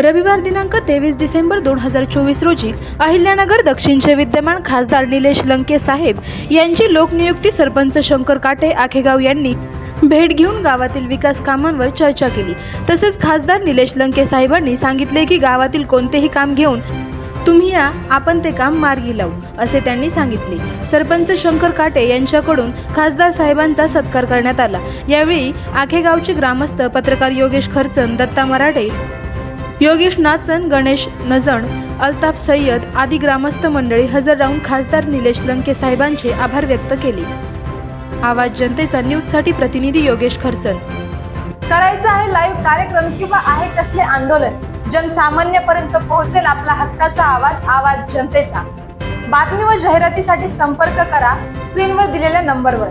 रविवार दिनांक तेवीस डिसेंबर दोन हजार चोवीस रोजी अहिल्यानगर दक्षिणचे विद्यमान खासदार निलेश लंके साहेब यांची लोकनियुक्ती सरपंच शंकर काटे आखेगाव यांनी भेट घेऊन गावातील विकास कामांवर चर्चा केली. तसेच खासदार निलेश लंके साहेबांनी सांगितले की गावातील कोणतेही काम घेऊन तुम्ही या आपण ते काम मार्गी लावू असे त्यांनी सांगितले. सरपंच शंकर काटे यांच्याकडून खासदार साहेबांचा सत्कार करण्यात आला. यावेळी आखेगावचे ग्रामस्थ पत्रकार योगेश खर्चन दत्ता मराठे योगेश नाचन गणेश नजण अल्ताफ सय्यद आदी ग्रामस्थ मंडळी हजर राहून खासदार निलेश लंके साहेबांचे आभार व्यक्त केले. आवाज जनतेचा न्यूजसाठी प्रतिनिधी योगेश खर्चन. करायचं आहे लाईव्ह कार्यक्रम किंवा आहे कसले आंदोलन? जनसामान्यपर्यंत पोहोचेल आपला हक्काचा आवाज आवाज जनतेचा. बातमी व जाहिरातीसाठी संपर्क करा स्क्रीनवर दिलेल्या नंबरवर